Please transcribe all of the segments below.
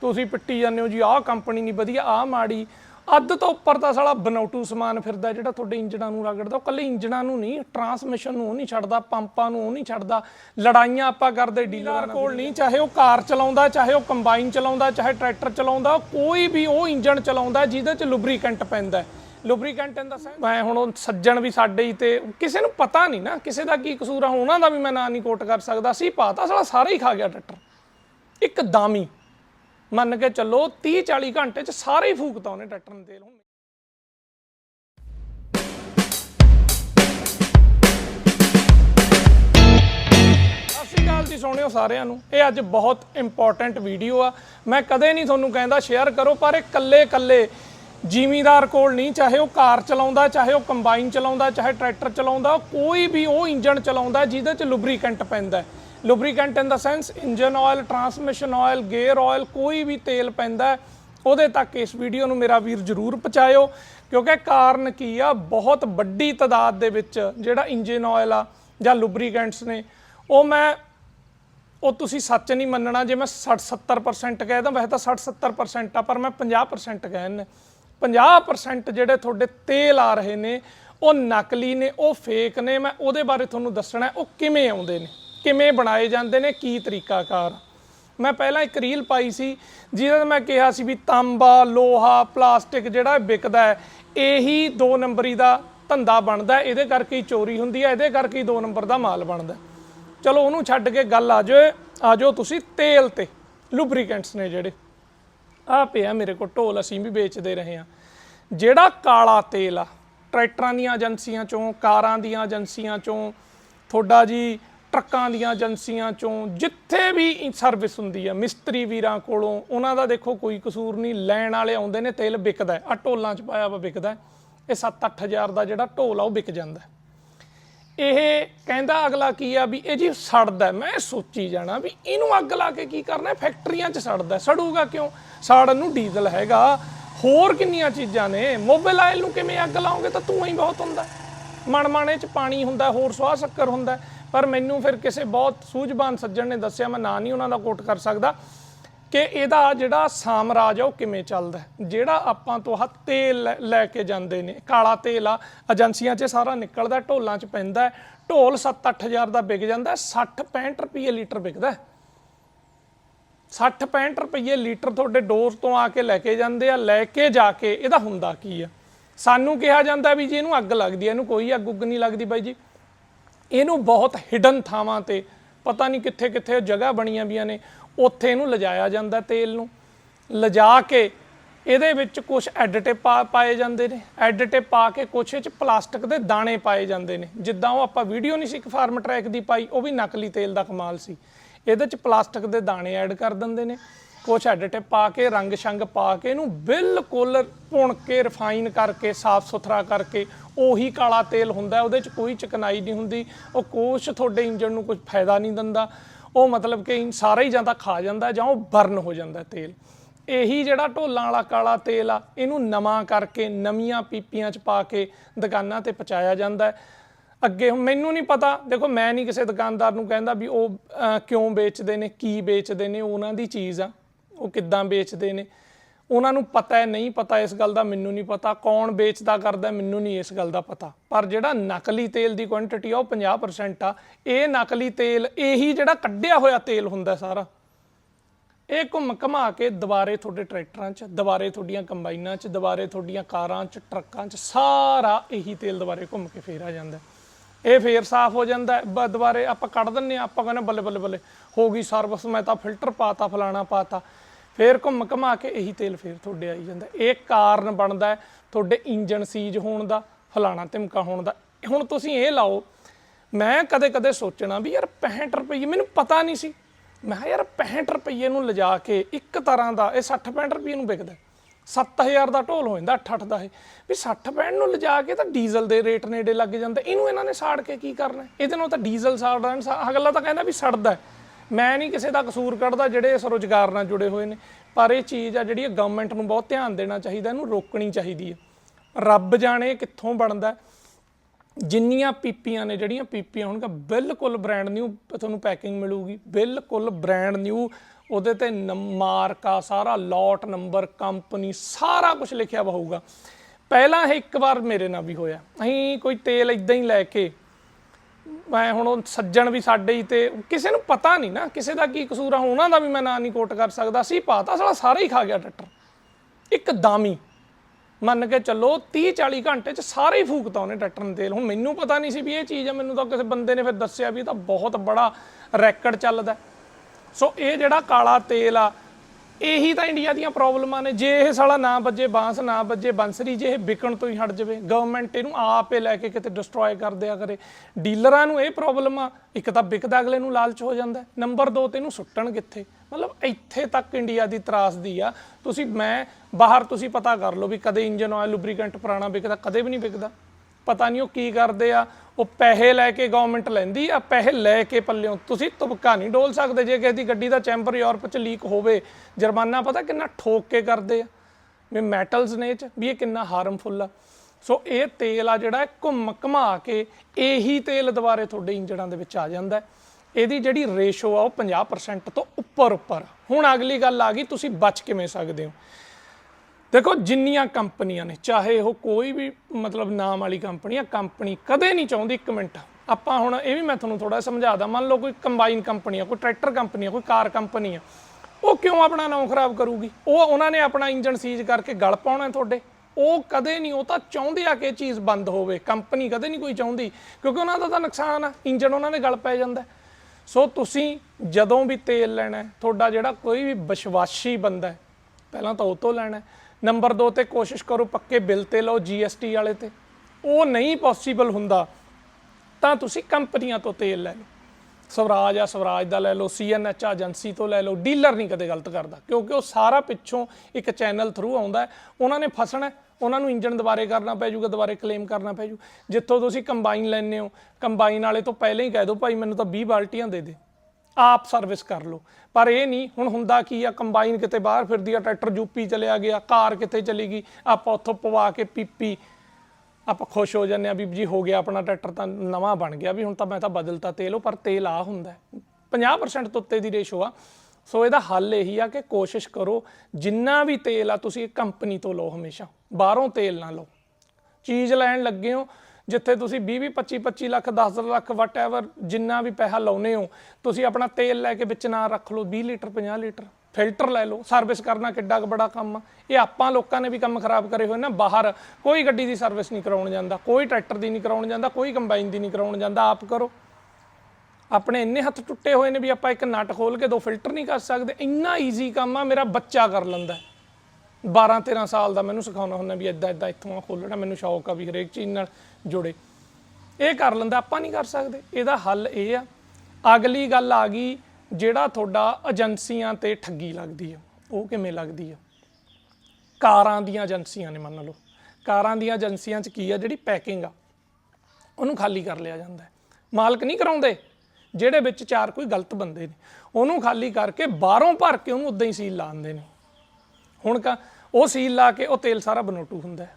ਤੁਸੀਂ ਪਿੱਟੀ ਜਾਂਦੇ ਹੋ ਜੀ ਆਹ ਕੰਪਨੀ ਨਹੀਂ ਵਧੀਆ ਆਹ ਮਾੜੀ। ਅੱਧ ਤੋਂ ਉੱਪਰ ਤਾਂ ਸਾਲਾ ਬਨੌਟੂ ਸਮਾਨ ਫਿਰਦਾ ਜਿਹੜਾ ਤੁਹਾਡੇ ਇੰਜਣਾਂ ਨੂੰ ਰਗੜਦਾ। ਉਹ ਕੱਲੇ ਇੰਜਣਾਂ ਨੂੰ ਨਹੀਂ ਟਰਾਂਸਮਿਸ਼ਨ ਨੂੰ ਉਹ ਨਹੀਂ ਛੱਡਦਾ ਪੰਪਾਂ ਨੂੰ ਉਹ ਨਹੀਂ ਛੱਡਦਾ। ਲੜਾਈਆਂ ਆਪਾਂ ਕਰਦੇ ਡੀਲਰ ਕੋਲ ਨਹੀਂ ਚਾਹੇ ਉਹ ਕਾਰ ਚਲਾਉਂਦਾ ਚਾਹੇ ਉਹ ਕੰਬਾਈਨ ਚਲਾਉਂਦਾ ਚਾਹੇ ਟਰੈਕਟਰ ਚਲਾਉਂਦਾ ਕੋਈ ਵੀ ਉਹ ਇੰਜਣ ਚਲਾਉਂਦਾ ਜਿਹਦੇ 'ਚ ਲੁਬਰੀਕੈਂਟ ਪੈਂਦਾ ਲੁਬਰੀਕੈਂਟ ਇਨ ਦਾ ਸੈਂਸ ਮੈਂ ਹੁਣ ਉਹ ਸੱਜਣ ਵੀ ਸਾਡੇ ਹੀ ਤੇ ਕਿਸੇ ਨੂੰ ਪਤਾ ਨਹੀਂ ਨਾ ਕਿਸੇ ਦਾ ਕੀ ਕਸੂਰ ਆ ਉਹਨਾਂ ਦਾ ਵੀ ਮੈਂ ਨਾਂ ਨਹੀਂ ਕੋਟ ਕਰ ਸਕਦਾ। ਸੀ ਪਾਤਾ ਸਾਲਾ ਸਾਰਾ ਹੀ ਖਾ ਗਿਆ ਟਰੈਕਟਰ ਇੱਕ ਦਾਮੀ ਮੰਨ ਕੇ ਚੱਲੋ 30 40 ਘੰਟੇ ਚ ਸਾਰੇ ਹੀ ਫੂਕਤਾ ਉਹਨੇ ਟਰੈਕਟਰ ਨੂੰ ਤੇਲ ਸਤਿ ਸ਼੍ਰੀ ਅਕਾਲ ਜੀ ਸੋਹਣਿਓ ਸਾਰਿਆਂ ਨੂੰ। ਇਹ ਅੱਜ ਬਹੁਤ ਇੰਪੋਰਟੈਂਟ ਵੀਡੀਓ ਆ। ਮੈਂ ਕਦੇ ਨਹੀਂ ਤੁਹਾਨੂੰ ਕਹਿੰਦਾ ਸ਼ੇਅਰ ਕਰੋ, ਪਰ ਇਹ ਕੱਲੇ ਕੱਲੇ ਜ਼ਿਮੀਦਾਰ ਕੋਲ ਨਹੀਂ, ਚਾਹੇ ਉਹ ਕਾਰ ਚਲਾਉਂਦਾ, ਚਾਹੇ ਉਹ ਕੰਬਾਈਨ ਚਲਾਉਂਦਾ, ਚਾਹੇ ਟਰੈਕਟਰ ਚਲਾਉਂਦਾ, ਕੋਈ ਵੀ ਉਹ ਇੰਜਨ ਚਲਾਉਂਦਾ, ਜਿਹਦੇ ਚ ਲੁਬਰੀਕੈਂਟ ਪੈਂਦਾ lubricant in the sense engine oil transmission oil gear oil ਕੋਈ ਵੀ ਤੇਲ ਪੈਂਦਾ ਉਹਦੇ ਤੱਕ ਇਸ ਵੀਡੀਓ ਨੂੰ ਮੇਰਾ ਵੀਰ ਜਰੂਰ ਪਹੁੰਚਾਇਓ, ਕਿਉਂਕਿ ਕਾਰਨ ਕੀ ਆ? ਬਹੁਤ ਵੱਡੀ ਤਾਦਾਦ ਦੇ ਵਿੱਚ ਜਿਹੜਾ ਇੰਜਨ ਆਇਲ ਆ ਜਾਂ ਲੁਬਰੀਕੈਂਟਸ ਨੇ, ਉਹ ਮੈਂ, ਉਹ ਤੁਸੀਂ ਸੱਚ ਨਹੀਂ ਮੰਨਣਾ, ਜੇ ਮੈਂ 60 70% ਕਹਿ ਦਾਂ ਵੈਸੇ ਤਾਂ 60 70% ਆ, ਪਰ ਮੈਂ 50% ਕਹਿਣ 50% ਜਿਹੜੇ ਤੁਹਾਡੇ ਤੇਲ ਆ ਰਹੇ ਨੇ, ਉਹ ਨਕਲੀ ਨੇ, ਉਹ ਫੇਕ ਨੇ, ਮੈਂ ਉਹਦੇ ਬਾਰੇ ਤੁਹਾਨੂੰ ਦੱਸਣਾ ਉਹ ਕਿਵੇਂ ਆਉਂਦੇ ਨੇ? ਕਿਵੇਂ ਬਣਾਏ ਜਾਂਦੇ ਨੇ, ਕੀ ਤਰੀਕਾਕਾਰ। ਮੈਂ ਪਹਿਲਾਂ ਇੱਕ ਰੀਲ ਪਾਈ ਸੀ, ਜਿਹਦੇ ਮੈਂ ਕਿਹਾ ਸੀ ਵੀ ਤਾਂਬਾ, ਲੋਹਾ, ਪਲਾਸਟਿਕ ਜਿਹੜਾ ਵਿਕਦਾ ਹੈ, ਇਹੀ ਦੋ ਨੰਬਰੀ ਦਾ ਧੰਦਾ ਬਣਦਾ ਇਹਦੇ ਕਰਕੇ ਹੀ ਚੋਰੀ ਹੁੰਦੀ ਹੈ, ਇਹਦੇ ਕਰਕੇ ਹੀ ਦੋ ਨੰਬਰ ਦਾ ਮਾਲ ਬਣਦਾ ਚਲੋ, ਉਹਨੂੰ ਛੱਡ ਕੇ ਗੱਲ ਆ ਜਾਓ ਆ ਜਾਓ ਤੁਸੀਂ ਤੇਲ ਤੇ। ਲੁਬਰੀਕੈਂਟਸ ਨੇ ਜਿਹੜੇ। ਆ ਪਿਆ ਮੇਰੇ ਕੋਲ ਢੋਲ, ਅਸੀਂ ਵੀ ਵੇਚਦੇ ਰਹੇ ਹਾਂ। ਜਿਹੜਾ ਕਾਲਾ ਤੇਲ ਆ, ਟਰੈਕਟਰਾਂ ਦੀਆਂ ਏਜੰਸੀਆਂ ਚੋਂ, ਕਾਰਾਂ ਦੀਆਂ ਏਜੰਸੀਆਂ ਚੋਂ, ਤੁਹਾਡਾ ਜੀ ਟਰੱਕਾਂ ਦੀਆਂ ਏਜੰਸੀਆਂ ਚੋਂ ਜਿੱਥੇ ਵੀ ਸਰਵਿਸ ਹੁੰਦੀ ਆ ਮਿਸਤਰੀ ਵੀਰਾਂ ਕੋਲੋਂ, ਉਹਨਾਂ ਦਾ ਦੇਖੋ ਕੋਈ ਕਸੂਰ ਨਹੀਂ, ਲੈਣ ਵਾਲੇ ਆਉਂਦੇ ਨੇ, ਤੇਲ ਵਿਕਦਾ ਆ ਢੋਲਾਂ 'ਚ ਪਾਇਆ ਵਾ ਵਿਕਦਾ ਹੈ। ਇਹ 7-8000 ਦਾ ਜਿਹੜਾ ਢੋਲ ਆ, ਉਹ ਵਿਕ ਜਾਂਦਾ ਇਹ ਕਹਿੰਦਾ ਅਗਲਾ ਕੀ ਆ ਵੀ ਇਹ ਜੀ ਸੜਦਾ ਹੈ। ਮੈਂ ਸੋਚੀ ਜਾਣਾ ਵੀ ਇਹਨੂੰ ਅੱਗ ਲਾ ਕੇ ਕੀ ਕਰਨਾ ਫੈਕਟਰੀਆਂ 'ਚ ਸੜਦਾ ਸੜੂਗਾ ਕਿਉਂ ਸਾੜਨ ਨੂੰ ਡੀਜ਼ਲ ਹੈਗਾ ਹੋਰ ਕਿੰਨੀਆਂ ਚੀਜ਼ਾਂ ਨੇ ਮੋਬਾਈਲ ਆਇਲ ਨੂੰ ਕਿਵੇਂ ਅੱਗ ਲਾਉਂਗੇ ਤਾਂ ਧੂਆਂ ਹੀ ਬਹੁਤ ਹੁੰਦਾ ਹੈ। ਮਣਮਾਣੇ 'ਚ ਪਾਣੀ ਹੁੰਦਾ ਹੋਰ ਸਵਾਹ ਸ਼ੱਕਰ ਹੁੰਦਾ ਪਰ ਮੈਨੂੰ ਫਿਰ ਕਿਸੇ ਬਹੁਤ ਸੂਝਵਾਨ ਸੱਜਣ ਨੇ ਦੱਸਿਆ, ਮੈਂ ਨਾਂ ਨਹੀਂ ਉਹਨਾਂ ਦਾ ਕੋਟ ਕਰ ਸਕਦਾ, ਕਿ ਇਹਦਾ ਜਿਹੜਾ ਸਾਮਰਾਜ ਆ ਉਹ ਕਿਵੇਂ ਚੱਲਦਾ ਜਿਹੜਾ ਆਪਾਂ ਤੋਂ ਹੱਥ ਤੇਲ ਲੈ- ਲੈ ਕੇ ਜਾਂਦੇ ਨੇ, ਕਾਲਾ ਤੇਲ ਆ, ਏਜੰਸੀਆਂ 'ਚ ਸਾਰਾ ਨਿਕਲਦਾ, ਢੋਲਾਂ 'ਚ ਪੈਂਦਾ ਹੈ। ਢੋਲ 7-8000 ਦਾ ਵਿਕ ਜਾਂਦਾ 60-65 ਰੁਪਏ ਲੀਟਰ ਵਿਕਦਾ ਹੈ। 60-65 ਰੁਪਏ ਲੀਟਰ ਤੁਹਾਡੇ ਡੋਰ ਤੋਂ ਆ ਕੇ ਲੈ ਕੇ ਜਾਂਦੇ ਆ, ਲੈ ਕੇ ਜਾ ਕੇ ਇਹਦਾ ਹੁੰਦਾ ਕੀ ਆ ਸਾਨੂੰ ਕਿਹਾ ਜਾਂਦਾ ਵੀ ਜੀ ਇਹਨੂੰ ਅੱਗ ਲੱਗਦੀ ਹੈ ਇਹਨੂੰ ਕੋਈ ਅੱਗ ਉੱਗ ਨਹੀਂ ਲੱਗਦੀ ਬਾਈ ਜੀ ਇਹਨੂੰ ਬਹੁਤ ਹਿਡਨ ਥਾਵਾਂ ਤੇ, ਪਤਾ ਨਹੀਂ ਕਿੱਥੇ ਕਿੱਥੇ ਜਗ੍ਹਾ ਬਣੀਆਂ ਵੀਆਂ ਨੇ, ਉੱਥੇ ਇਹਨੂੰ ਲਿਜਾਇਆ ਜਾਂਦਾ ਤੇਲ ਨੂੰ। ਲਿਜਾ ਕੇ ਇਹਦੇ ਵਿੱਚ ਕੁਝ ਐਡਿਟਿਵ ਪਾਏ ਜਾਂਦੇ ਨੇ। ਐਡਿਟਿਵ ਪਾ ਕੇ ਕੁਛ ਇਹ ਚ ਪਲਾਸਟਿਕ ਦੇ ਦਾਣੇ ਪਾਏ ਜਾਂਦੇ ਨੇ। ਜਿੱਦਾਂ ਉਹ ਆਪਾਂ ਵੀਡੀਓ ਨਹੀਂ ਸੀ ਇੱਕ ਫਾਰਮ ਟਰੈਕ ਦੀ ਪਾਈ, ਉਹ ਵੀ ਨਕਲੀ ਤੇਲ ਦਾ ਕਮਾਲ ਸੀ। ਇਹਦੇ ਚ ਪਲਾਸਟਿਕ ਦੇ ਦਾਣੇ ਐਡ ਕਰ ਦਿੰਦੇ ਨੇ। ਕੁਛ ਐਡਿਟਿਵ ਪਾ ਕੇ, ਰੰਗ ਸ਼ੰਗ ਪਾ ਕੇ ਇਹਨੂੰ ਬਿਲਕੁਲ ਭੁਣ ਕੇ ਰਿਫਾਈਨ ਕਰਕੇ, ਸਾਫ਼ ਸੁਥਰਾ ਕਰਕੇ, ਉਹੀ ਕਾਲਾ ਤੇਲ ਹੁੰਦਾ ਉਹਦੇ ਚ ਕੋਈ ਚਕਨਾਈ ਨਹੀਂ ਹੁੰਦੀ। ਉਹ ਕੁਛ ਤੁਹਾਡੇ ਇੰਜਣ ਨੂੰ ਕੁਝ ਫਾਇਦਾ ਨਹੀਂ ਦਿੰਦਾ। ਉਹ ਮਤਲਬ ਕਿ ਸਾਰਾ ਹੀ ਜਾਂਦਾ ਖਾ ਜਾਂਦਾ ਜਾਂ ਉਹ ਬਰਨ ਹੋ ਜਾਂਦਾ ਤੇਲ। ਇਹੀ ਜਿਹੜਾ ਢੋਲਾਂ ਵਾਲਾ ਕਾਲਾ ਤੇਲ ਆ, ਇਹਨੂੰ ਨਵਾਂ ਕਰਕੇ, ਨਵੀਆਂ ਪੀਪੀਆਂ ਚ ਪਾ ਕੇ ਦੁਕਾਨਾਂ ਤੇ ਪਹੁੰਚਾਇਆ ਜਾਂਦਾ ਹੈ। ਅੱਗੇ ਮੈਨੂੰ ਨਹੀਂ ਪਤਾ, ਦੇਖੋ ਮੈਂ ਨਹੀਂ ਕਿਸੇ ਦੁਕਾਨਦਾਰ ਨੂੰ ਕਹਿੰਦਾ ਵੀ ਉਹ ਕਿਉਂ ਵੇਚਦੇ ਨੇ, ਕੀ ਵੇਚਦੇ ਨੇ, ਉਹਨਾਂ ਦੀ ਚੀਜ਼ ਆ। ਉਹ ਕਿੱਦਾਂ ਵੇਚਦੇ ਨੇ? ਉਹਨਾਂ ਨੂੰ ਪਤਾ ਹੈ ਨਹੀਂ ਪਤਾ ਇਸ ਗੱਲ ਦਾ ਮੈਨੂੰ ਨਹੀਂ ਪਤਾ। ਕੌਣ ਵੇਚਦਾ ਕਰਦਾ ਮੈਨੂੰ ਨਹੀਂ ਇਸ ਗੱਲ ਦਾ ਪਤਾ। ਪਰ ਜਿਹੜਾ ਨਕਲੀ ਤੇਲ ਦੀ ਕੁਆਂਟੀਟੀ ਆ ਉਹ 50% ਆ। ਇਹ ਨਕਲੀ ਤੇਲ ਇਹੀ ਜਿਹੜਾ ਕੱਢਿਆ ਹੋਇਆ ਤੇਲ ਹੁੰਦਾ ਸਾਰਾ। ਇਹ ਘੁੰਮ ਘਮਾ ਕੇ ਦੁਬਾਰੇ ਤੁਹਾਡੇ ਟਰੈਕਟਰਾਂ 'ਚ ਦੁਬਾਰੇ ਤੁਹਾਡੀਆਂ ਕੰਬਾਈਨਾਂ 'ਚ ਦੁਬਾਰੇ ਤੁਹਾਡੀਆਂ ਕਾਰਾਂ 'ਚ ਟਰੱਕਾਂ 'ਚ ਸਾਰਾ ਇਹੀ ਤੇਲ ਦੁਬਾਰੇ ਘੁੰਮ ਕੇ ਫੇਰ ਆ ਜਾਂਦਾ ਇਹ ਫੇਰ ਸਾਫ਼ ਹੋ ਜਾਂਦਾ ਬ- ਦੁਬਾਰੇ ਆਪਾਂ ਕੱਢ ਦਿੰਨੇ ਹਾਂ, ਆਪਾਂ ਕਹਿੰਦੇ ਬੱਲੇ ਬੱਲੇ ਬੱਲੇ ਹੋ ਗਈ ਸਰਵਿਸ ਮੈਂ ਤਾਂ ਫਿਲਟਰ ਪਾਤਾ ਫਲਾਣਾ ਪਾਤਾ। ਫੇਰ ਘੁੰਮ ਘਮਾ ਕੇ ਇਹੀ ਤੇਲ ਫੇਰ ਤੁਹਾਡੇ ਆਈ ਜਾਂਦਾ। ਇਹ ਕਾਰਨ ਬਣਦਾ ਤੁਹਾਡੇ ਇੰਜਨ ਸੀਜ ਹੋਣ ਦਾ, ਫਲਾਣਾ ਧਮਕਾ ਹੋਣ ਦਾ। ਹੁਣ ਤੁਸੀਂ ਇਹ ਲਾਓ, ਮੈਂ ਕਦੇ ਕਦੇ ਸੋਚਣਾ ਵੀ ਯਾਰ 65 ਰੁਪਏ ਮੈਨੂੰ ਪਤਾ ਨਹੀਂ ਸੀ। ਮੈਂ ਕਿਹਾ ਯਾਰ 65 ਰੁਪਏ ਨੂੰ ਲਿਜਾ ਕੇ ਇੱਕ ਤਰ੍ਹਾਂ ਦਾ, ਇਹ 60 65 ਰੁਪਏ ਨੂੰ ਵਿਕਦਾ 7000 ਦਾ ਢੋਲ ਹੋ ਜਾਂਦਾ 8 ਦਾ ਇਹ। ਵੀ 60 65 ਨੂੰ ਲਿਜਾ ਕੇ ਤਾਂ ਡੀਜ਼ਲ ਦੇ ਰੇਟ ਨੇੜੇ ਲੱਗ ਜਾਂਦਾ। ਇਹਨੂੰ ਇਹਨਾਂ ਨੇ ਸਾੜ ਕੇ ਕੀ ਕਰਨਾ ਇਹਦੇ ਨਾਲ ਤਾਂ ਡੀਜ਼ਲ ਸਾੜਨ ਅਗਲਾ ਤਾਂ ਕਹਿੰਦਾ ਵੀ ਸੜਦਾ ਹੈ। ਮੈਂ ਨਹੀਂ ਕਿਸੇ ਦਾ ਕਸੂਰ ਕੱਢਦਾ ਜਿਹੜੇ ਇਸ ਰੋਜ਼ਗਾਰ ਨਾਲ ਜੁੜੇ ਹੋਏ ਨੇ, ਪਰ ਇਹ ਚੀਜ਼ ਆ ਜਿਹੜੀ ਗਵਰਨਮੈਂਟ ਨੂੰ ਬਹੁਤ ਧਿਆਨ ਦੇਣਾ ਚਾਹੀਦਾ, ਇਹਨੂੰ ਰੋਕਣੀ ਚਾਹੀਦੀ ਹੈ ਰੱਬ ਜਾਣੇ ਕਿੱਥੋਂ ਬਣਦਾ ਜਿੰਨੀਆਂ ਪੀਪੀਆਂ ਨੇ, ਜਿਹੜੀਆਂ ਪੀਪੀਆਂ ਹੋਣਗੀਆਂ, ਬਿਲਕੁਲ ਬ੍ਰਾਂਡ ਨਿਊ ਤੁਹਾਨੂੰ ਪੈਕਿੰਗ ਮਿਲੂਗੀ, ਬਿਲਕੁਲ ਬ੍ਰਾਂਡ ਨਿਊ ਉਹਦੇ ਤੇ ਨੰ- ਮਾਰਕਾ ਸਾਰਾ ਲੋਟ ਨੰਬਰ ਕੰਪਨੀ ਸਾਰਾ ਕੁਝ ਲਿਖਿਆ ਹੋਊਗਾ। ਪਹਿਲਾਂ ਇਹ ਇੱਕ ਵਾਰ ਮੇਰੇ ਨਾਲ ਵੀ ਹੋਇਆ। ਅਸੀਂ ਕੋਈ ਤੇਲ ਇਦਾਂ ਹੀ ਲੈ ਕੇ ਮੈਂ ਹੁਣ ਉਹ ਸੱਜਣ ਵੀ ਸਾਡੇ ਹੀ ਤੇ ਕਿਸੇ ਨੂੰ ਪਤਾ ਨਹੀਂ ਨਾ, ਕਿਸੇ ਦਾ ਕੀ ਕਸੂਰ ਆ ਉਹਨਾਂ ਦਾ ਵੀ ਮੈਂ ਨਾਂ ਨਹੀਂ ਕੋਟ ਕਰ ਸਕਦਾ। ਸੀ ਪਾਤਾ ਸਾਲਾ ਸਾਰਾ ਹੀ ਖਾ ਗਿਆ ਟਰੈਕਟਰ ਇੱਕ ਦਾਮੀ ਮੰਨ ਕੇ ਚੱਲੋ 30 40 ਘੰਟੇ ਚ ਸਾਰੇ ਹੀ ਫੂਕਤਾ ਉਹਨੇ ਟਰੈਕਟਰ ਨੂੰ ਤੇਲ। ਹੁਣ ਮੈਨੂੰ ਪਤਾ ਨਹੀਂ ਸੀ ਵੀ ਇਹ ਚੀਜ਼ ਆ, ਮੈਨੂੰ ਤਾਂ ਕਿਸੇ ਬੰਦੇ ਨੇ ਫਿਰ ਦੱਸਿਆ ਵੀ ਇਹ ਤਾਂ ਬਹੁਤ ਬੜਾ ਰੈਕਡ ਚੱਲਦਾ। ਸੋ ਇਹ ਜਿਹੜਾ ਕਾਲਾ ਤੇਲ ਆ ਇਹੀ ਤਾਂ ਇੰਡੀਆ ਦੀਆਂ ਪ੍ਰੋਬਲਮਾਂ ਨੇ। ਜੇ ਇਹ ਸਾਲਾ ਨਾ ਵੱਜੇ, ਬਾਂਸ ਨਾ ਵੱਜੇ, ਬੰਸਰੀ ਜੇ ਇਹ ਵਿਕਣ ਤੋਂ ਹੀ ਹਟ ਜਾਵੇ ਗਵਰਨਮੈਂਟ ਇਹਨੂੰ ਆਪ ਹੀ ਲੈ ਕੇ ਕਿਤੇ ਡਿਸਟਰੋਏ ਕਰ ਦਿਆ ਕਰੇ। ਡੀਲਰਾਂ ਨੂੰ ਇਹ ਪ੍ਰੋਬਲਮ ਆ, ਇੱਕ ਤਾਂ ਵਿਕਦਾ, ਅਗਲੇ ਨੂੰ ਲਾਲਚ ਹੋ ਜਾਂਦਾ। ਨੰਬਰ 2 ਤੇ ਇਹਨੂੰ ਸੁੱਟਣ ਕਿੱਥੇ? ਮਤਲਬ ਇੱਥੇ ਤੱਕ ਇੰਡੀਆ ਦੀ ਤਰਾਸਦੀ ਆ। ਤੁਸੀਂ, ਮੈਂ, ਬਾਹਰ ਤੁਸੀਂ ਪਤਾ ਕਰ ਲਓ ਵੀ ਕਦੇ ਇੰਜਨ ਆਇਲ ਲੁਬਰੀਕੈਂਟ ਪੁਰਾਣਾ ਵਿਕਦਾ, ਕਦੇ ਵੀ ਨਹੀਂ ਵਿਕਦਾ। ਪਤਾ ਨਹੀਂ ਉਹ ਕੀ ਕਰਦੇ ਆ, ਉਹ ਪੈਸੇ ਲੈ ਕੇ ਗਵਰਨਮੈਂਟ ਲੈਂਦੀ ਆ, ਪੈਸੇ ਲੈ ਕੇ ਪੱਲਿਓਂ। ਤੁਸੀਂ ਤੁਬਕਾ ਨਹੀਂ ਡੋਲ ਸਕਦੇ ਜੇ ਕਿਸੇ ਦੀ ਗੱਡੀ ਦਾ ਚੈਂਬਰ ਯੂਰਪ ਚ ਲੀਕ ਹੋਵੇ। ਜੁਰਮਾਨਾ ਪਤਾ ਕਿੰਨਾ ਠੋਕ ਕੇ ਕਰਦੇ ਆ? ਵੀ ਮੈਟਲਸ ਨੇ ਇਹ ਚ, ਵੀ ਇਹ ਕਿੰਨਾ ਹਾਰਮਫੁਲ ਆ। ਸੋ ਇਹ ਤੇਲ ਆ ਜਿਹੜਾ ਘੁੰਮ ਘਮਾ ਕੇ ਇਹੀ ਤੇਲ ਦੁਬਾਰੇ ਤੁਹਾਡੇ ਇੰਜਣਾਂ ਦੇ ਵਿੱਚ ਆ ਜਾਂਦਾ ਇਹਦੀ ਜਿਹੜੀ ਰੇਸ਼ੋ ਆ ਉਹ 50% ਤੋਂ ਉੱਪਰ ਉੱਪਰ ਹੁਣ ਅਗਲੀ ਗੱਲ ਆ ਗਈ, ਤੁਸੀਂ ਬਚ ਕਿਵੇਂ ਸਕਦੇ ਹੋ? ਦੇਖੋ, ਜਿੰਨੀਆਂ ਕੰਪਨੀਆਂ ਨੇ, ਚਾਹੇ ਉਹ ਕੋਈ ਵੀ ਮਤਲਬ ਨਾਮ ਵਾਲੀ ਕੰਪਨੀ ਆ, ਕੰਪਨੀ ਕਦੇ ਨਹੀਂ ਚਾਹੁੰਦੀ ਇੱਕ ਮਿੰਟ। ਆਪਾਂ ਹੁਣ ਇਹ ਵੀ ਮੈਂ ਤੁਹਾਨੂੰ ਥੋੜਾ ਸਮਝਾਦਾ ਮੰਨ ਲਓ ਕੋਈ ਕੰਬਾਈਨ ਕੰਪਨੀ ਆ, ਕੋਈ ਟਰੈਕਟਰ ਕੰਪਨੀ ਆ, ਕੋਈ ਕਾਰ ਕੰਪਨੀ ਆ, ਉਹ ਕਿਉਂ ਆਪਣਾ ਨਾਮ ਖਰਾਬ ਕਰੂਗੀ? ਉਹ, ਉਹਨਾਂ ਨੇ ਆਪਣਾ ਇੰਜਨ ਸੀਜ਼ ਕਰਕੇ ਗਲ ਪਾਉਣਾ ਤੁਹਾਡੇ। ਉਹ ਕਦੇ ਨਹੀਂ, ਉਹ ਤਾਂ ਚਾਹੁੰਦੇ ਆ ਕਿ ਇਹ ਚੀਜ਼ ਬੰਦ ਹੋਵੇ। ਕੰਪਨੀ ਕਦੇ ਨਹੀਂ ਕੋਈ ਚਾਹੁੰਦੀ, ਕਿਉਂਕਿ ਉਹਨਾਂ ਦਾ ਤਾਂ ਨੁਕਸਾਨ ਆ ਇੰਜਨ ਉਹਨਾਂ ਦੇ ਗਲ ਪੈ ਜਾਂਦਾ। ਸੋ ਤੁਸੀਂ ਜਦੋਂ ਵੀ ਤੇਲ ਲੈਣਾ, ਤੁਹਾਡਾ ਜਿਹੜਾ ਕੋਈ ਵੀ ਵਿਸ਼ਵਾਸੀ ਬੰਦਾ ਪਹਿਲਾਂ ਤਾਂ ਉਹ ਤੋਂ ਲੈਣਾ ਨੰਬਰ 2 ਤੇ ਕੋਸ਼ਿਸ਼ ਕਰੋ ਪੱਕੇ ਬਿੱਲ ਤੇ ਲਓ GST ਵਾਲੇ ਤੇ। ਉਹ ਨਹੀਂ ਪੋਸੀਬਲ ਹੁੰਦਾ, ਤਾਂ ਤੁਸੀਂ ਕੰਪਨੀਆਂ ਤੋਂ ਤੇਲ ਲੈ ਲਓ। ਸਵਰਾਜ ਆ, ਸਵਰਾਜ ਦਾ ਲੈ ਲਓ ਸੀਐਨਐਚ ਏਜੰਸੀ ਤੋਂ ਲੈ ਲਓ, ਡੀਲਰ ਨਹੀਂ ਕਦੇ ਗਲਤ ਕਰਦਾ, ਕਿਉਂਕਿ ਉਹ ਸਾਰਾ ਪਿੱਛੋਂ ਇੱਕ ਚੈਨਲ ਥਰੂ ਆਉਂਦਾ ਉਹਨਾਂ ਨੇ ਫਸਣਾ ਉਹਨਾਂ ਨੂੰ ਇੰਜਨ ਦੁਬਾਰੇ ਕਰਨਾ ਪੈ ਜਾਊਗਾ ਦੁਬਾਰੇ ਕਲੇਮ ਕਰਨਾ ਪੈ ਜੂ। ਜਿੱਥੋਂ ਤੁਸੀਂ ਕੰਬਾਈਨ ਲੈਣੇ ਹੋ ਕੰਬਾਈਨ ਵਾਲੇ ਤੋਂ ਪਹਿਲਾਂ ਹੀ ਕਹਿ ਦਿਓ, ਭਾਈ ਮੈਨੂੰ ਤਾਂ 20 ਬਾਲਟੀਆਂ ਦੇ ਦੇ। ਆਪ ਸਰਵਿਸ ਕਰ ਲਓ। ਪਰ ਇਹ ਨਹੀਂ, ਹੁਣ ਹੁੰਦਾ ਕੀ ਆ, ਕੰਬਾਈਨ ਕਿਤੇ ਬਾਹਰ ਫਿਰਦੀ ਆ, ਟਰੈਕਟਰ ਯੂਪੀ ਚਲਿਆ ਗਿਆ, ਕਾਰ ਕਿਤੇ ਚਲੀ ਗਈ, ਆਪਾਂ ਉੱਥੋਂ ਪਵਾ ਕੇ ਪੀਪੀ, ਆਪਾਂ ਖੁਸ਼ ਹੋ ਜਾਂਦੇ ਆ ਵੀ ਜੀ ਹੋ ਗਿਆ ਆਪਣਾ ਟਰੈਕਟਰ ਤਾਂ ਨਵਾਂ ਬਣ ਗਿਆ ਵੀ ਹੁਣ ਤਾਂ ਮੈਂ ਤਾਂ ਬਦਲਤਾ ਤੇਲ ਉਹ, ਪਰ ਤੇਲ ਆ ਹੁੰਦਾ। ਹੈ। 50% ਤੋਂ ਉੱਤੇ ਦੀ ਰੇਸ਼ੋ ਆ। ਸੋ ਇਹਦਾ ਹੱਲ ਇਹੀ ਆ ਕਿ ਕੋਸ਼ਿਸ਼ ਕਰੋ, ਜਿੰਨਾ ਵੀ ਤੇਲ ਆ ਤੁਸੀਂ ਕੰਪਨੀ ਤੋਂ ਲਓ ਹਮੇਸ਼ਾ। ਬਾਹਰੋਂ ਤੇਲ ਨਾ ਲਓ। ਚੀਜ਼ ਲੈਣ ਲੱਗੇ ਹੋ ਜਿੱਥੇ ਤੁਸੀਂ 20 20 25 25 ਲੱਖ 10 ਲੱਖ ਵਟਐਵਰ ਜਿੰਨਾ ਵੀ ਪੈਸਾ ਲਾਉਨੇ ਹੋ, ਤੁਸੀਂ ਆਪਣਾ ਤੇਲ ਲੈ ਕੇ ਵਿੱਚ ਨਾ ਰੱਖ ਲਓ 20 ਲੀਟਰ 50 ਲੀਟਰ, ਫਿਲਟਰ ਲੈ ਲਓ ਸਰਵਿਸ ਕਰਨਾ ਕਿੱਡਾ ਕੁ ਬੜਾ ਕੰਮ ਆ। ਇਹ ਆਪਾਂ ਲੋਕਾਂ ਨੇ ਵੀ ਕੰਮ ਖਰਾਬ ਕਰੇ ਹੋਏ ਨਾ, ਬਾਹਰ ਕੋਈ ਗੱਡੀ ਦੀ ਸਰਵਿਸ ਨਹੀਂ ਕਰਾਉਣ ਜਾਂਦਾ, ਕੋਈ ਟਰੈਕਟਰ ਦੀ ਨਹੀਂ ਕਰਾਉਣ ਜਾਂਦਾ, ਕੋਈ ਕੰਬਾਈਨ ਦੀ ਨਹੀਂ ਕਰਾਉਣ ਜਾਂਦਾ, ਆਪ ਕਰੋ। ਆਪਣੇ ਇੰਨੇ ਹੱਥ ਟੁੱਟੇ ਹੋਏ ਨੇ ਵੀ ਆਪਾਂ ਇੱਕ ਨਟ ਖੋਲ ਕੇ ਦੋ ਫਿਲਟਰ ਨਹੀਂ ਕਰ ਸਕਦੇ, ਇੰਨਾ ਈਜ਼ੀ ਕੰਮ ਆ, ਮੇਰਾ ਬੱਚਾ ਕਰ ਲੈਂਦਾ ਹੈ। 12 13 ਸਾਲ ਦਾ ਮੈਨੂੰ ਸਿਖਾਉਣਾ ਹੁੰਦਾ ਵੀ ਇਦਾਂ ਇਦਾਂ ਇੱਥੋਂ ਆ ਖੋਲਣਾ ਮੈਨੂੰ ਸ਼ੌਕ ਆ ਵੀ ਹਰੇਕ ਚੀਜ਼ ਨਾਲ। ਜੁੜੇ। ਇਹ ਕਰ ਲੈਂਦਾ, ਆਪਾਂ ਨਹੀਂ ਕਰ ਸਕਦੇ। ਇਹਦਾ ਹੱਲ ਇਹ ਆ, ਅਗਲੀ ਗੱਲ ਆ ਗਈ, ਜਿਹੜਾ ਤੁਹਾਡਾ ਏਜੰਸੀਆਂ ਤੇ ਠੱਗੀ ਲੱਗਦੀ ਆ, ਉਹ ਕਿਵੇਂ ਲੱਗਦੀ ਆ? ਕਾਰਾਂ ਦੀਆਂ ਏਜੰਸੀਆਂ ਨੇ, ਮੰਨ ਲਓ। ਕਾਰਾਂ ਦੀਆਂ ਏਜੰਸੀਆਂ 'ਚ ਕੀ ਆ, ਜਿਹੜੀ ਪੈਕਿੰਗ ਆ, ਉਹਨੂੰ ਖਾਲੀ ਕਰ ਲਿਆ ਜਾਂਦਾ ਹੈ। ਮਾਲਕ ਨਹੀਂ ਕਰਾਉਂਦੇ, ਜਿਹੜੇ ਵਿੱਚ ਚਾਰ ਕੋਈ ਗਲਤ ਬੰਦੇ ਨੇ, ਉਹਨੂੰ ਖਾਲੀ ਕਰਕੇ ਬਾਹਰੋਂ ਭਰ ਕੇ ਉਹਨੂੰ ਉਦਾਂ ਹੀ ਸੀਲ ਲਾ ਦਿੰਦੇ ਨੇ। ਹੁਣ ਕਾ, ਉਹ ਸੀਲ ਲਾ ਕੇ ਉਹ ਤੇਲ ਸਾਰਾ ਬਨੋਟੂ ਹੁੰਦਾ ਹੈ।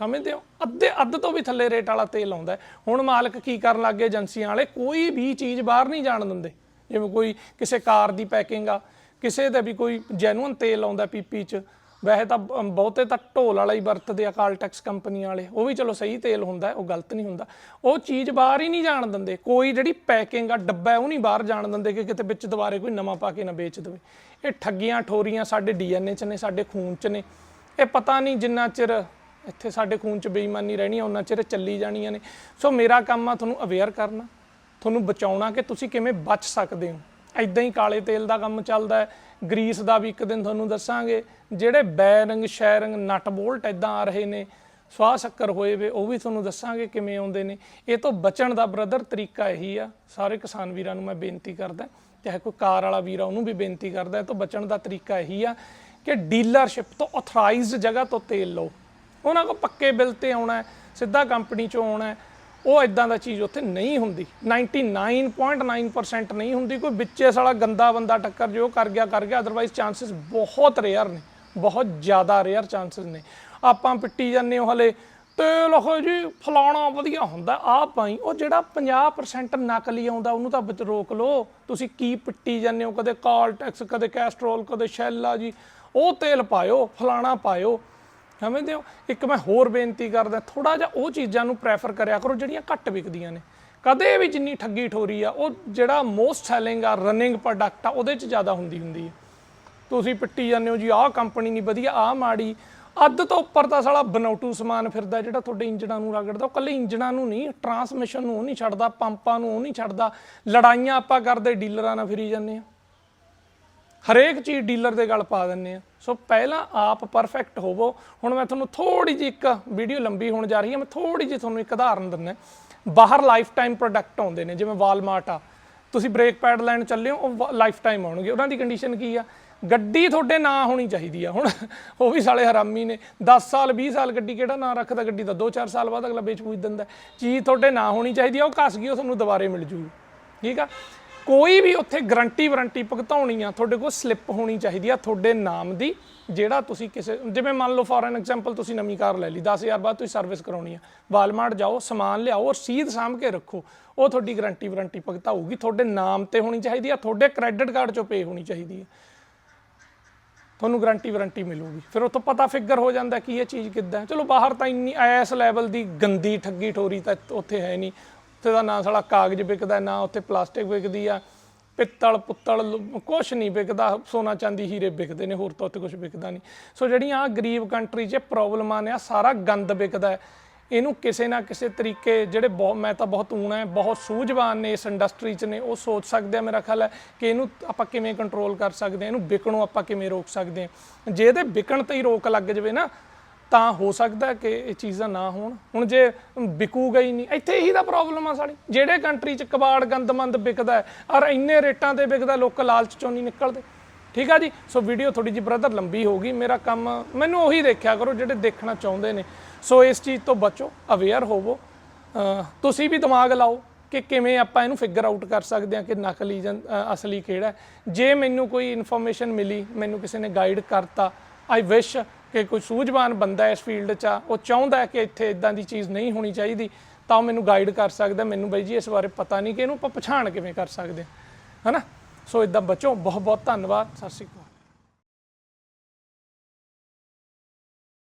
ਸਮਝਦੇ ਹੋ? ਅੱਧੇ, ਅੱਧ ਤੋਂ ਵੀ ਥੱਲੇ ਰੇਟ ਵਾਲਾ ਤੇਲ ਆਉਂਦਾ ਹੁਣ ਮਾਲਕ ਕੀ ਕਰਨ ਲੱਗੇ ਏਜੰਸੀਆਂ ਵਾਲੇ ਕੋਈ ਵੀ ਚੀਜ਼ ਬਾਹਰ ਨਹੀਂ ਜਾਣ ਦਿੰਦੇ। ਜਿਵੇਂ ਕੋਈ ਕਿਸੇ ਕਾਰ ਦੀ ਪੈਕਿੰਗ ਆ, ਕਿਸੇ ਦਾ ਵੀ ਕੋਈ ਜੈਨੂਅਨ ਤੇਲ ਆਉਂਦਾ ਪੀਪੀ ਚ। ਵੈਸੇ ਤਾਂ ਬ- ਬਹੁਤੇ ਤਾਂ ਢੋਲ ਵਾਲਾ ਹੀ ਵਰਤਦੇ ਆ, ਕਾਲਟੈਕਸ ਕੰਪਨੀ ਵਾਲੇ। ਉਹ ਵੀ ਚਲੋ ਸਹੀ ਤੇਲ ਹੁੰਦਾ ਉਹ ਗਲਤ ਨਹੀਂ ਹੁੰਦਾ। ਉਹ ਚੀਜ਼ ਬਾਹਰ ਹੀ ਨਹੀਂ ਜਾਣ ਦਿੰਦੇ। ਕੋਈ ਜਿਹੜੀ ਪੈਕਿੰਗ ਆ, ਡੱਬਾ ਉਹ ਨਹੀਂ ਬਾਹਰ ਜਾਣ ਦਿੰਦੇ ਕਿ ਕਿਤੇ ਵਿੱਚ ਦੁਬਾਰੇ ਕੋਈ ਨਵਾਂ ਪਾ ਕੇ ਨਾ ਵੇਚ ਦੇਵੇ। ਇਹ ਠੱਗੀਆਂ, ਠੋਰੀਆਂ ਸਾਡੇ ਡੀਐਨਏ ਚ ਨੇ, ਸਾਡੇ ਖੂਨ ਚ ਨੇ। ਇਹ ਪਤਾ ਨਹੀਂ ਜਿੰਨਾ ਚਿਰ ਇੱਥੇ ਸਾਡੇ ਖੂਨ ਚ ਬੇਈਮਾਨੀ ਰਹਿਣੀ ਆ, ਉਹਨਾਂ ਚਿਰ ਚੱਲੀ ਜਾਣੀਆਂ ਨੇ। ਸੋ ਮੇਰਾ ਕੰਮ ਆ ਤੁਹਾਨੂੰ ਅਵੇਅਰ ਕਰਨਾ, ਤੁਹਾਨੂੰ ਬਚਾਉਣਾ ਕਿ ਤੁਸੀਂ ਕਿਵੇਂ ਬਚ ਸਕਦੇ ਹੋ। ਐਦਾਂ ਹੀ ਕਾਲੇ ਤੇਲ ਦਾ ਕੰਮ ਚੱਲਦਾ ਹੈ, ਗਰੀਸ ਦਾ ਵੀ ਇੱਕ ਦਿਨ ਤੁਹਾਨੂੰ ਦੱਸਾਂਗੇ। ਜਿਹੜੇ ਬੈਰਿੰਗ, ਸ਼ੈਰਿੰਗ, ਨਟ ਬੋਲਟ ਐਦਾਂ ਆ ਰਹੇ ਨੇ, ਸਵਾਹ ਸ਼ੱਕਰ ਹੋਏ ਵੇ, ਉਹ ਵੀ ਤੁਹਾਨੂੰ ਦੱਸਾਂਗੇ ਕਿਵੇਂ ਆਉਂਦੇ ਨੇ। ਇਹ ਤੋਂ ਬਚਣ ਦਾ ਬ੍ਰਦਰ ਤਰੀਕਾ ਇਹੀ ਆ। ਸਾਰੇ ਕਿਸਾਨ ਵੀਰਾਂ ਨੂੰ ਮੈਂ ਬੇਨਤੀ ਕਰਦਾ, ਚਾਹੇ ਕੋਈ ਕਾਰ ਵਾਲਾ ਵੀਰ ਆ, ਉਹਨੂੰ ਵੀ ਬੇਨਤੀ ਕਰਦਾ, ਇਹ ਤੋਂ ਬਚਣ ਦਾ ਤਰੀਕਾ ਇਹੀ ਆ ਕਿ ਡੀਲਰਸ਼ਿਪ ਤੋਂ ਆਥੋਰਾਈਜ਼ਡ ਜਗ੍ਹਾ ਤੋਂ ਤੇਲ ਲਓ। ਉਹਨਾਂ ਕੋਲ ਪੱਕੇ ਬਿੱਲ ਤੇ ਆਉਣਾ ਸਿੱਧਾ ਕੰਪਨੀ ਚੋਂ ਆਉਣਾ ਉਹ ਇਦਾਂ ਦਾ ਚੀਜ਼ ਉੱਥੇ ਨਹੀਂ ਹੁੰਦੀ। 99.9% ਨਹੀਂ ਹੁੰਦੀ, ਕੋਈ ਵਿੱਚੇ ਸਾਲਾ ਗੰਦਾ ਬੰਦਾ ਟੱਕਰ ਜੋ ਕਰ ਗਿਆ ਕਰ ਗਿਆ ਅਦਰਵਾਈਜ਼ ਚਾਂਸਸ ਬਹੁਤ ਰੇਅਰ ਨੇ, ਬਹੁਤ ਜ਼ਿਆਦਾ ਰੇਅਰ ਚਾਂਸਸ ਨੇ। ਆਪਾਂ ਪਿੱਟੀ ਜਾਂਦੇ ਹਾਂ ਹਲੇ ਤੇਲ ਹੋ ਜੀ, ਫਲਾਣਾ ਵਧੀਆ ਹੁੰਦਾ ਆ ਭਾਈ, ਉਹ ਜਿਹੜਾ 50% ਨਕਲੀ ਆਉਂਦਾ, ਉਹਨੂੰ ਤਾਂ ਵਿੱਚ ਰੋਕ ਲਓ। ਤੁਸੀਂ ਕੀ ਪਿੱਟੀ ਜਾਂਦੇ ਹੋ, ਕਦੇ ਕਾਲਟੈਕਸ ਕਦੇ ਕੈਸਟਰੋਲ, ਕਦੇ ਸ਼ੈਲਾ ਜੀ, ਉਹ ਤੇਲ ਪਾਇਓ, ਫਲਾਣਾ ਪਾਇਓ ਸਮਝਦੇ ਹੋ? ਇੱਕ ਮੈਂ ਹੋਰ ਬੇਨਤੀ ਕਰਦਾ ਥੋੜਾ ਜਿਹਾ ਉਹ ਚੀਜ਼ਾਂ ਨੂੰ ਪ੍ਰੈਫਰ ਕਰਿਆ ਕਰੋ ਜਿਹੜੀਆਂ ਘੱਟ ਵਿਕਦੀਆਂ ਨੇ। ਕਦੇ ਵੀ ਜਿੰਨੀ ਠੱਗੀ ਠੋਰੀ ਆ, ਉਹ ਜਿਹੜਾ ਮੋਸਟ ਸੈਲਿੰਗ ਆ ਰਨਿੰਗ ਪ੍ਰੋਡਕਟ ਆ, ਉਹਦੇ 'ਚ ਜ਼ਿਆਦਾ ਹੁੰਦੀ ਹੁੰਦੀ ਹੈ ਤੁਸੀਂ ਪਿੱਟੀ ਜਾਂਦੇ ਹੋ, ਜੀ ਆਹ ਕੰਪਨੀ ਨਹੀਂ ਵਧੀਆ, ਆਹ ਮਾੜੀ। ਅੱਧ ਤੋਂ ਉੱਪਰ ਤਾਂ ਸਾਲਾ ਬਨੌਟੂ ਸਮਾਨ ਫਿਰਦਾ ਜਿਹੜਾ ਤੁਹਾਡੇ ਇੰਜਣਾਂ ਨੂੰ ਰਗੜਦਾ। ਉਹ ਕੱਲੇ ਇੰਜਣਾਂ ਨੂੰ ਨਹੀਂ ਟਰਾਂਸਮਿਸ਼ਨ ਨੂੰ ਉਹ ਨਹੀਂ ਛੱਡਦਾ, ਪੰਪਾਂ ਨੂੰ ਉਹ ਨਹੀਂ ਛੱਡਦਾ। ਲੜਾਈਆਂ ਆਪਾਂ ਕਰਦੇ, ਡੀਲਰਾਂ ਨਾਲ ਫਿਰੀ ਜਾਂਦੇ ਆ। ਹਰੇਕ ਚੀਜ਼ ਡੀਲਰ ਦੇ ਗੱਲ ਪਾ ਦਿੰਨੇ ਆ। ਸੋ ਪਹਿਲਾਂ ਆਪ ਪਰਫੈਕਟ ਹੋਵੋ। ਹੁਣ ਮੈਂ ਤੁਹਾਨੂੰ ਥੋੜੀ ਜਿਹੀ ਇੱਕ ਵੀਡੀਓ ਲੰਬੀ ਹੋਣ ਜਾ ਰਹੀ ਹੈ। ਮੈਂ ਥੋੜੀ ਜਿਹੀ ਤੁਹਾਨੂੰ ਇੱਕ ਉਦਾਹਰਨ ਦਿੰਦਾ ਬਾਹਰ ਲਾਈਫ ਟਾਈਮ ਪ੍ਰੋਡਕਟ ਆਉਂਦੇ ਨੇ, ਜਿਵੇਂ ਵਾਲਮਾਰਟ ਆ। ਤੁਸੀਂ ਬ੍ਰੇਕ ਪੈਡ ਲੈਣ ਚੱਲੇ ਹੋ, ਉਹ ਲਾਈਫ ਟਾਈਮ ਆਉਣਗੇ। ਉਹਨਾਂ ਦੀ ਕੰਡੀਸ਼ਨ ਕੀ ਆ? ਗੱਡੀ ਤੁਹਾਡੇ ਨਾਂ ਹੋਣੀ ਚਾਹੀਦੀ ਆ। ਹੁਣ ਉਹ ਵੀ ਸਾਲੇ ਹਰਾਮੀ ਨੇ। 10 ਸਾਲ 20 ਸਾਲ ਗੱਡੀ ਕਿਹੜਾ ਨਾਂ ਰੱਖਦਾ? ਗੱਡੀ ਦਾ 2-4 ਸਾਲ ਬਾਅਦ ਅਗਲਾ ਵੇਚ ਪੂਜ ਦਿੰਦਾ। ਚੀਜ਼ ਤੁਹਾਡੇ ਨਾਂ ਹੋਣੀ ਚਾਹੀਦੀ ਆ, ਉਹ ਘਸ ਗਈ, ਉਹ ਤੁਹਾਨੂੰ ਦੁਬਾਰੇ ਮਿਲ ਜੂਗੀ। ਠੀਕ ਆ? ਕੋਈ ਵੀ ਉੱਥੇ ਗਰੰਟੀ ਵਾਰੰਟੀ ਭੁਗਤਾਉਣੀ ਆ, ਤੁਹਾਡੇ ਕੋਲ ਸਲਿੱਪ ਹੋਣੀ ਚਾਹੀਦੀ ਆ ਤੁਹਾਡੇ ਨਾਮ ਦੀ, ਜਿਹੜਾ ਤੁਸੀਂ ਕਿਸੇ, ਜਿਵੇਂ ਮੰਨ ਲਓ ਫੋਰ ਐਗਜ਼ਾਮਪਲ ਤੁਸੀਂ ਨਵੀਂ ਕਾਰ ਲੈ ਲਈ 10000 ਬਾਅਦ ਤੁਸੀਂ ਸਰਵਿਸ ਕਰਾਉਣੀ ਆ। ਵਾਲਮਾਰਟ ਜਾਓ, ਸਮਾਨ ਲਿਆਓ ਔਰ ਰਸੀਦ ਸਾਂਭ ਕੇ ਰੱਖੋ, ਉਹ ਤੁਹਾਡੀ ਗਰੰਟੀ ਵਾਰੰਟੀ ਭੁਗਤਾਊਗੀ, ਤੁਹਾਡੇ ਨਾਮ ਤੇ ਹੋਣੀ ਚਾਹੀਦੀ ਆ, ਤੁਹਾਡੇ ਕ੍ਰੈਡਿਟ ਕਾਰਡ ਚੋਂ ਪੇ ਹੋਣੀ ਚਾਹੀਦੀ ਆ। ਤੁਹਾਨੂੰ ਗਰੰਟੀ ਵਾਰੰਟੀ ਮਿਲੂਗੀ। ਫਿਰ ਉੱਥੋਂ ਪਤਾ ਫਿਗਰ ਹੋ ਜਾਂਦਾ ਕਿ ਇਹ ਚੀਜ਼ ਕਿੱਦਾਂ ਚਲੋ ਬਾਹਰ ਤਾਂ ਇੰਨੀ ਐਸ ਲੈਵਲ ਦੀ ਗੰਦੀ ਠੱਗੀ ਠੋਰੀ ਤਾਂ ਉੱਥੇ ਹੈ ਨਹੀਂ। ਉੱਥੇ ਦਾ ਨਾ ਸਾਲਾ ਕਾਗਜ਼ ਵਿਕਦਾ, ਨਾ ਉੱਥੇ ਪਲਾਸਟਿਕ ਵਿਕਦੀ ਆ, ਪਿੱਤਲ ਪੁੱਤਲ ਲ- ਕੁਛ ਨਹੀਂ ਵਿਕਦਾ, ਸੋਨਾ ਚਾਂਦੀ ਹੀਰੇ ਵਿਕਦੇ ਨੇ, ਹੋਰ ਤਾਂ ਉੱਥੇ ਕੁਝ ਵਿਕਦਾ ਨਹੀਂ। ਸੋ ਜਿਹੜੀਆਂ ਆਹ ਗਰੀਬ ਕੰਟਰੀ 'ਚ ਪ੍ਰੋਬਲਮਾਂ ਨੇ ਆ ਸਾਰਾ ਗੰਦ ਵਿਕਦਾ ਇਹਨੂੰ ਕਿਸੇ ਨਾ ਕਿਸੇ ਤਰੀਕੇ ਜਿਹੜੇ ਬਹੁਤ ਮੈਂ ਤਾਂ ਬਹੁਤ ਊਣਾ ਹੈ, ਬਹੁਤ ਸੂਝਵਾਨ ਨੇ ਇਸ ਇੰਡਸਟਰੀ 'ਚ ਨੇ, ਉਹ ਸੋਚ ਸਕਦੇ ਆ ਮੇਰਾ ਖਿਆਲ ਹੈ ਕਿ ਇਹਨੂੰ ਆਪਾਂ ਕਿਵੇਂ ਕੰਟਰੋਲ ਕਰ ਸਕਦੇ ਆ, ਇਹਨੂੰ ਵਿਕਣੋਂ ਆਪਾਂ ਕਿਵੇਂ ਰੋਕ ਸਕਦੇ ਆ। ਜੇ ਇਹਦੇ ਵਿਕਣ ਤੇ ਹੀ ਰੋਕ ਲੱਗ ਜਾਵੇ ਨਾ ਤਾਂ ਹੋ ਸਕਦਾ ਕਿ ਇਹ ਚੀਜ਼ਾਂ ਨਾ ਹੋਣ। ਹੁਣ ਜੇ ਵਿਕੂਗਾ ਹੀ ਨਹੀਂ, ਇੱਥੇ ਇਹੀ ਦਾ ਪ੍ਰੋਬਲਮ ਆ ਸਾਡੀ। ਜਿਹੜੇ ਕੰਟਰੀ 'ਚ ਕਬਾੜ ਗੰਦਮੰਦ ਵਿਕਦਾ ਔਰ ਇੰਨੇ ਰੇਟਾਂ ਤੇ ਵਿਕਦਾ, ਲੋਕ ਲਾਲਚ ਚੋਂ ਨਹੀਂ ਨਿਕਲਦੇ। ਠੀਕ ਆ ਜੀ? ਸੋ ਵੀਡੀਓ ਥੋੜੀ ਜਿਹੀ ਬ੍ਰਦਰ ਲੰਬੀ ਹੋ ਗਈ। ਮੇਰਾ ਕੰਮ, ਮੈਨੂੰ ਉਹੀ ਦੇਖਿਆ ਕਰੋ ਜਿਹੜੇ ਦੇਖਣਾ ਚਾਹੁੰਦੇ ਨੇ। ਸੋ ਇਸ ਚੀਜ਼ ਤੋਂ ਬਚੋ ਅਵੇਅਰ ਹੋਵੋ। ਤੁਸੀਂ ਵੀ ਦਿਮਾਗ ਲਾਓ ਕਿ ਕਿਵੇਂ ਆਪਾਂ ਇਹਨੂੰ ਫਿਗਰ ਆਊਟ ਕਰ ਸਕਦੇ ਹਾਂ ਕਿ ਨਕਲੀ ਜਾਂ ਅਸਲੀ ਕਿਹੜਾ ਹੈ। ਜੇ ਮੈਨੂੰ ਕੋਈ ਇਨਫੋਰਮੇਸ਼ਨ ਮਿਲੀ, ਮੈਨੂੰ ਕਿਸੇ ਨੇ ਗਾਈਡ ਕਰਤਾ ਆਈ ਵਿਸ਼ ਕਿ ਕੋਈ ਸੂਝਵਾਨ ਬੰਦਾ ਇਸ ਫੀਲਡ 'ਚ ਆ, ਉਹ ਚਾਹੁੰਦਾ ਕਿ ਇੱਥੇ ਇਦਾਂ ਦੀ ਚੀਜ਼ ਨਹੀਂ ਹੋਣੀ ਚਾਹੀਦੀ, ਤਾਂ ਉਹ ਮੈਨੂੰ ਗਾਈਡ ਕਰ ਸਕਦਾ ਮੈਨੂੰ ਬਾਈ ਜੀ ਇਸ ਬਾਰੇ ਪਤਾ ਨਹੀਂ ਕਿ ਇਹਨੂੰ ਆਪਾਂ ਪਛਾਣ ਕਿਵੇਂ ਕਰ ਸਕਦੇ ਹਾਂ। ਹਨਾ? ਸੋ ਇਦਾਂ ਬਚੋ ਬਹੁਤ ਬਹੁਤ ਧੰਨਵਾਦ। ਸਤਿ ਸ਼੍ਰੀ ਅਕਾਲ।